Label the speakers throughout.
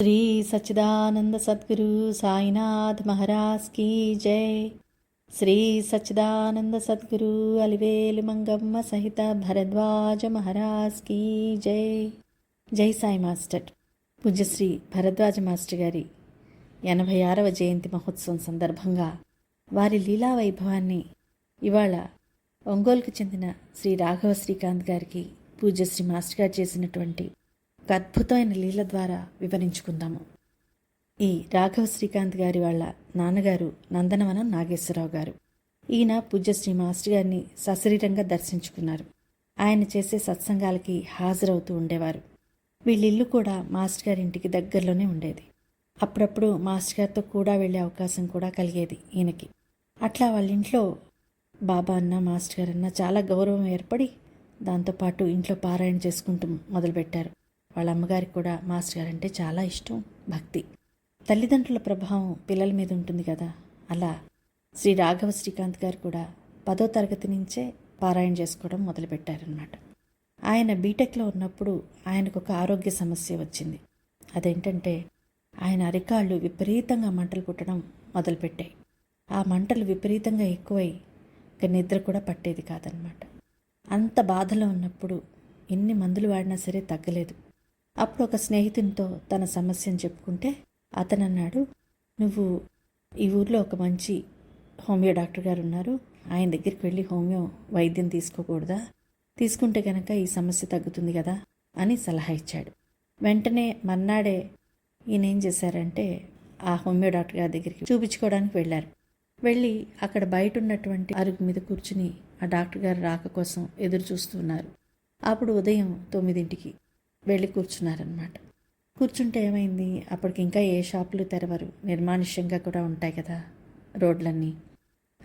Speaker 1: శ్రీ సచ్చిదానంద సద్గురు సాయినాథ్ మహారాజ్ కీ జై. శ్రీ సచ్చిదానంద సద్గురు అలివేలు మంగమ్మ సహిత భరద్వాజ మహారాజ్ కీ జై. జై సాయి మాస్టర్. పూజ్యశ్రీ భరద్వాజ మాస్టర్ గారి ఎనభై ఆరవ జయంతి మహోత్సవం సందర్భంగా వారి లీలా వైభవాన్ని ఇవాళ ఒంగోలుకు చెందిన శ్రీ రాఘవ శ్రీకాంత్ గారికి పూజ్యశ్రీ మాస్టర్ గారు చేసినటువంటి ఒక అద్భుతమైన లీల ద్వారా వివరించుకుందాము. ఈ రాఘవ శ్రీకాంత్ గారి వాళ్ళ నాన్నగారు నందనవనం నాగేశ్వరరావు గారు. ఈయన పూజ్యశ్రీ మాస్టర్ గారిని సశరీరంగా దర్శించుకున్నారు. ఆయన చేసే సత్సంగాలకి హాజరవుతూ ఉండేవారు. వీళ్ళిల్లు కూడా మాస్టర్ గారి ఇంటికి దగ్గరలోనే ఉండేది. అప్పుడప్పుడు మాస్టర్ గారితో కూడా వెళ్ళే అవకాశం కూడా కలిగేది ఈయనకి. అట్లా వాళ్ళ ఇంట్లో బాబా అన్న మాస్టర్ గారు అన్న చాలా గౌరవం ఏర్పడి దాంతోపాటు ఇంట్లో పారాయణ చేసుకుంటూ మొదలుపెట్టారు. వాళ్ళ అమ్మగారికి కూడా మాస్టర్ గారు అంటే చాలా ఇష్టం భక్తి. తల్లిదండ్రుల ప్రభావం పిల్లల మీద ఉంటుంది కదా అలా శ్రీ రాఘవ శ్రీకాంత్ గారు కూడా పదో తరగతి నుంచే పారాయణ చేసుకోవడం మొదలుపెట్టారనమాట ఆయన బీటెక్లో ఉన్నప్పుడు ఆయనకు ఒక ఆరోగ్య సమస్య వచ్చింది. అదేంటంటే ఆయన అరికాళ్ళు విపరీతంగా మంటలు పుట్టడం మొదలుపెట్టాయి. ఆ మంటలు విపరీతంగా ఎక్కువై ఇక నిద్ర కూడా పట్టేది కాదనమాట అంత బాధలో ఉన్నప్పుడు ఎన్ని మందులు వాడినా సరే తగ్గలేదు. అప్పుడు ఒక స్నేహితునితో తన సమస్యను చెప్పుకుంటే అతను అన్నాడు నువ్వు ఈ ఊర్లో ఒక మంచి హోమియో డాక్టర్ గారు ఉన్నారు. ఆయన దగ్గరికి వెళ్ళి హోమియో వైద్యం తీసుకోకూడదా? తీసుకుంటే కనుక ఈ సమస్య తగ్గుతుంది కదా అని సలహా ఇచ్చాడు. వెంటనే మర్నాడే ఈయన ఏం చేశారంటే ఆ హోమియో డాక్టర్ గారి దగ్గరికి చూపించుకోవడానికి వెళ్ళారు. వెళ్ళి అక్కడ బయట ఉన్నటువంటి అరుగు మీద కూర్చుని ఆ డాక్టర్ గారు రాక కోసం ఎదురు చూస్తున్నారు అప్పుడు ఉదయం తొమ్మిదింటికి వెళ్ళి కూర్చున్నారనమాట కూర్చుంటే ఏమైంది? అప్పటికి ఇంకా ఏ షాపులు తెరవరు. నిర్మానుష్యంగా కూడా ఉంటాయి కదా రోడ్లన్నీ.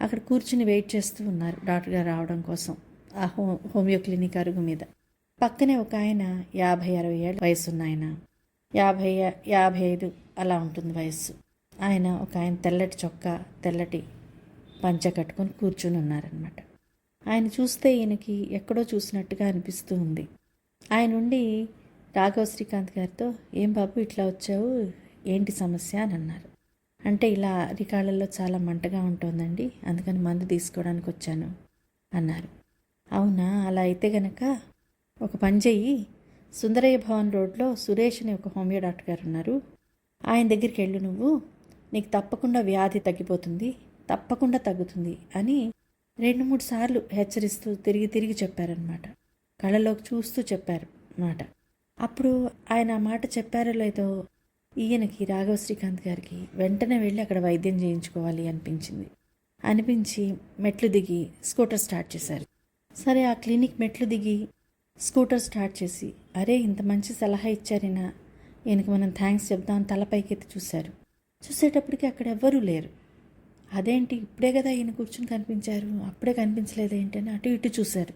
Speaker 1: అక్కడ కూర్చుని వెయిట్ చేస్తూ ఉన్నారు డాక్టర్ గారు రావడం కోసం. ఆ హో హోమియో క్లినిక్ అరుగు మీద. పక్కనే ఒక ఆయన యాభై అరవై ఏళ్ళ వయసు ఉన్న ఆయన. యాభై యాభై ఐదు అలా ఉంటుంది వయస్సు. ఆయన ఒక ఆయన తెల్లటి చొక్కా తెల్లటి పంచ కట్టుకొని కూర్చుని ఉన్నారనమాట ఆయన చూస్తే ఈయనకి ఎక్కడో చూసినట్టుగా అనిపిస్తూ ఉంది. ఆయన ఉండి రాఘవ శ్రీకాంత్ గారితో ఏం బాబు ఇట్లా వచ్చావు? ఏంటి సమస్య? అని అన్నారు. అంటే ఇలా అరికాళ్ళల్లో చాలా మంటగా ఉంటుందండి అందుకని మందు తీసుకోవడానికి వచ్చాను అన్నారు. అవునా? అలా అయితే గనక ఒక పని చెయ్యి. సుందరయ్య భవన్ రోడ్లో సురేష్ అనే ఒక హోమియో డాక్టర్ గారు ఉన్నారు. ఆయన దగ్గరికి వెళ్ళు నువ్వు. నీకు తప్పకుండా వ్యాధి తగ్గిపోతుంది తప్పకుండా తగ్గుతుంది అని రెండు మూడు సార్లు హెచ్చరిస్తూ తిరిగి తిరిగి చెప్పారనమాట కళ్ళలోకి చూస్తూ చెప్పారు మాట. అప్పుడు ఆయన ఆ మాట చెప్పారో లేదో ఈయనకి రాఘవ శ్రీకాంత్ గారికి వెంటనే వెళ్ళి అక్కడ వైద్యం చేయించుకోవాలి అనిపించింది. అనిపించి మెట్లు దిగి స్కూటర్ స్టార్ట్ చేశారు. సరే ఆ క్లినిక్ మెట్లు దిగి స్కూటర్ స్టార్ట్ చేసి అరే ఇంత మంచి సలహా ఇచ్చారైనా? ఈయనకి మనం థ్యాంక్స్ చెప్దాం తలపైకెత్తి చూశారు. చూసేటప్పటికి అక్కడ ఎవ్వరూ లేరు. అదేంటి? ఇప్పుడే కదా ఈయన కూర్చుని కనిపించారు. అప్పుడే కనిపించలేదు ఏంటని అటు ఇటు చూశారు.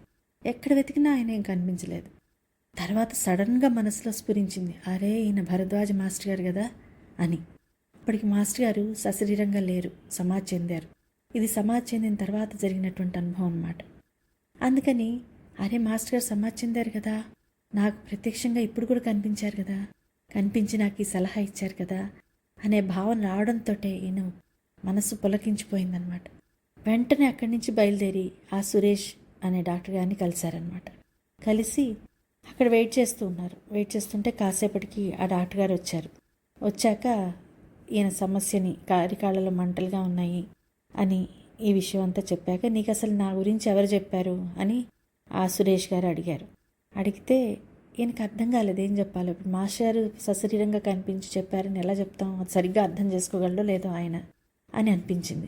Speaker 1: ఎక్కడ వెతికినా ఆయన ఏం కనిపించలేదు. తర్వాత సడన్గా మనసులో స్ఫురించింది. అరే ఈయన భరద్వాజ మాస్టర్ గారు కదా అని. అప్పటికి మాస్టర్ గారు సశరీరంగా లేరు. సమాజ్ చెందారు. ఇది సమాజ్ చెందిన తర్వాత జరిగినటువంటి అనుభవం అన్నమాట. అందుకని అరే మాస్టర్ గారు సమాజ్ చెందారు కదా. నాకు ప్రత్యక్షంగా ఇప్పుడు కూడా కనిపించారు కదా. కనిపించి నాకు ఈ సలహా ఇచ్చారు కదా అనే భావన రావడంతో ఈయన మనసు పులకించిపోయిందనమాట వెంటనే అక్కడి నుంచి బయలుదేరి ఆ సురేష్ అనే డాక్టర్ గారిని కలిశారనమాట కలిసి అక్కడ వెయిట్ చేస్తూ ఉన్నారు. వెయిట్ చేస్తుంటే కాసేపటికి ఆ డాక్టర్ గారు వచ్చారు వచ్చాక ఈయన సమస్యని కారికాళ్ళలో మంటలుగా ఉన్నాయి అని ఈ విషయం అంతా చెప్పాక నీకు అసలు నా గురించి ఎవరు చెప్పారు? అని ఆ సురేష్ గారు అడిగారు. అడిగితే ఈయనకి అర్థం కాలేదు ఏం చెప్పాలి. ఇప్పుడు మాస్టర్ గారు సశరీరంగా కనిపించి చెప్పారని ఎలా చెప్తాం? అది సరిగ్గా అర్థం చేసుకోగలడో లేదో ఆయన అని అనిపించింది.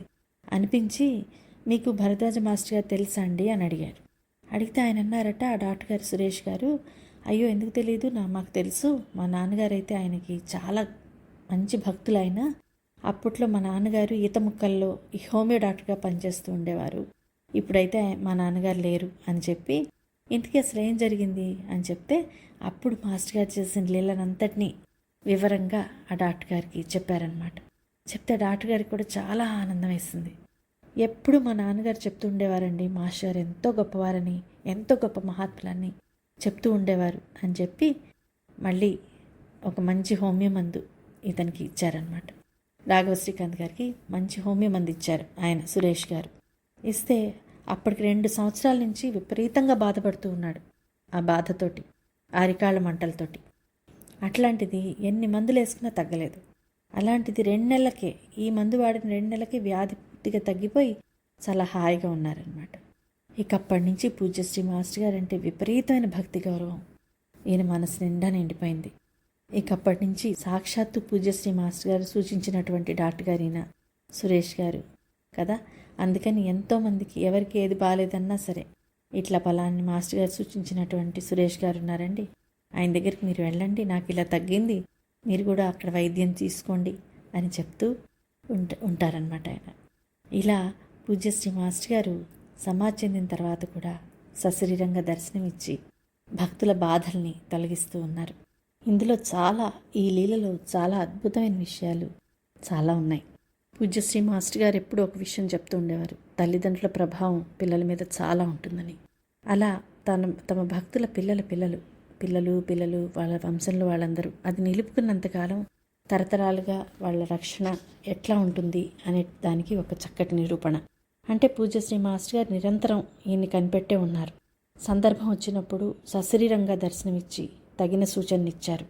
Speaker 1: అనిపించి మీకు భరద్వాజ మాస్టర్ గారు తెలుసా అండి? అని అడిగారు. అడిగితే ఆయన అన్నారట ఆ డాక్టర్ గారు సురేష్ గారు అయ్యో ఎందుకు తెలియదు నా మాకు తెలుసు. మా నాన్నగారు అయితే ఆయనకి చాలా మంచి భక్తులు ఆయన అప్పట్లో మా నాన్నగారు ఈత ముక్కల్లో ఈ హోమియో డాక్టర్గా పనిచేస్తూ ఉండేవారు. ఇప్పుడైతే మా నాన్నగారు లేరు అని చెప్పి ఇంతకీ అసలు ఏం జరిగింది? అని చెప్తే అప్పుడు మాస్టర్ గారు చేసిన లీలనంతటినీ వివరంగా ఆ డాక్టర్ గారికి చెప్పారనమాట చెప్తే డాక్టర్ గారికి కూడా చాలా ఆనందం వేసింది. ఎప్పుడు మా నాన్నగారు చెప్తూ ఉండేవారండి మాస్టర్ ఎంతో గొప్పవారని ఎంతో గొప్ప మహాత్ములని చెప్తూ ఉండేవారు అని చెప్పి మళ్ళీ ఒక మంచి హోమియో మందు ఇతనికి ఇచ్చారనమాట రాఘవ శ్రీకాంత్ గారికి మంచి హోమియో మందు ఇచ్చారు ఆయన సురేష్ గారు. ఇస్తే అప్పటికి రెండు సంవత్సరాల నుంచి విపరీతంగా బాధపడుతూ ఉన్నాడు ఆ బాధతోటి అరికాళ్ళ మంటలతోటి. అట్లాంటిది ఎన్ని మందులు వేసుకున్నా తగ్గలేదు. అలాంటిది రెండు నెలలకే ఈ మందు వాడిన రెండు నెలలకే వ్యాధి పూర్తిగా తగ్గిపోయి చాలా హాయిగా ఉన్నారనమాట ఇక అప్పటి నుంచి పూజ్యశ్రీ మాస్టర్ గారు అంటే విపరీతమైన భక్తి గౌరవం. ఈయన మనసు నిండా నిండిపోయింది. ఇక అప్పటి నుంచి సాక్షాత్తు పూజ్యశ్రీ మాస్టర్ గారు సూచించినటువంటి డాక్టర్ గారిన సురేష్ గారు కదా. అందుకని ఎంతోమందికి ఎవరికి ఏది బాగాలేదన్నా సరే ఇట్లా పలాని మాస్టర్ గారు సూచించినటువంటి సురేష్ గారు ఉన్నారండి. ఆయన దగ్గరికి మీరు వెళ్ళండి నాకు ఇలా తగ్గింది మీరు కూడా అక్కడ వైద్యం తీసుకోండి అని చెప్తూ ఉంట ఉంటారనమాట ఆయన. ఇలా పూజ్యశ్రీ మాస్టర్ గారు సమాజ్ చెందిన తర్వాత కూడా సశరీరంగా దర్శనమిచ్చి భక్తుల బాధల్ని తొలగిస్తూ ఉన్నారు. ఇందులో చాలా ఈ లీలలో చాలా అద్భుతమైన విషయాలు చాలా ఉన్నాయి. పూజ్యశ్రీ మాస్టర్ గారు ఎప్పుడూ ఒక విషయం చెప్తూ ఉండేవారు. తల్లిదండ్రుల ప్రభావం పిల్లల మీద చాలా ఉంటుందని. అలా తన తమ భక్తుల పిల్లల పిల్లలు పిల్లలు పిల్లలు వాళ్ళ వంశంలో వాళ్ళందరూ అది నిలుపుకున్నంతకాలం తరతరాలుగా వాళ్ళ రక్షణ ఎట్లా ఉంటుంది అనే దానికి ఒక చక్కటి నిరూపణ. అంటే పూజశ్రీ మాస్టర్ గారు నిరంతరం ఈయన్ని కనిపెట్టే ఉన్నారు. సందర్భం వచ్చినప్పుడు సశరీరంగా దర్శనమిచ్చి తగిన సూచనలిచ్చారు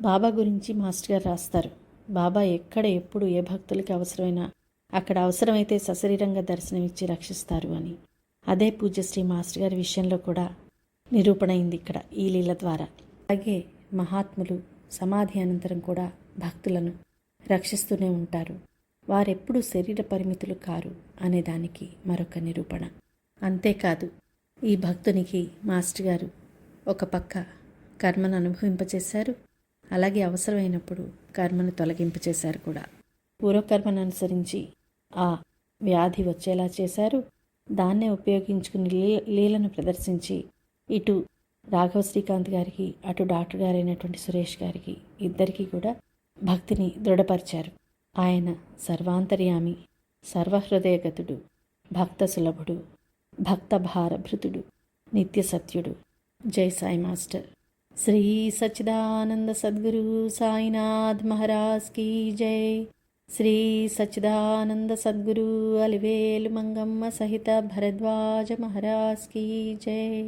Speaker 1: బాబా గురించి మాస్టర్ గారు రాస్తారు. బాబా ఎక్కడ ఎప్పుడు ఏ భక్తులకి అవసరమైనా అక్కడ అవసరమైతే సశరీరంగా దర్శనమిచ్చి రక్షిస్తారు అని. అదే పూజశ్రీ మాస్టర్ గారి విషయంలో కూడా నిరూపణ అయింది ఇక్కడ ఈ లీల ద్వారా. అలాగే మహాత్ములు సమాధి అనంతరం కూడా భక్తులను రక్షిస్తూనే ఉంటారు. వారెప్పుడు శరీర పరిమితులు కారు అనే దానికి మరొక నిరూపణ. అంతేకాదు ఈ భక్తునికి మాస్టర్ గారు ఒక పక్క కర్మను అనుభవింపచేశారు అలాగే అవసరమైనప్పుడు కర్మను తొలగింపచేశారు కూడా. పూర్వకర్మను అనుసరించి ఆ వ్యాధి వచ్చేలా చేశారు. దాన్నే ఉపయోగించుకుని లీ లీలను ప్రదర్శించి ఇటు రాఘవ శ్రీకాంత్ గారికి అటు డాక్టర్ గారైనటువంటి సురేష్ గారికి ఇద్దరికీ కూడా భక్తిని దృఢపరిచారు. ఆయన సర్వాంతర్యామి సర్వహృదయగతుడు భక్త సులభుడు భక్త భారభృతుడు నిత్య సత్యుడు జై సాయి మాస్టర్. శ్రీ సచ్చిదానంద సద్గురు సాయినాథ్ మహారాజ్ కీ జై. శ్రీ సచ్చిదానంద సద్గురు అలివేలు మంగమ్మ సహిత భరద్వాజ మహారాజ్ కీ జై.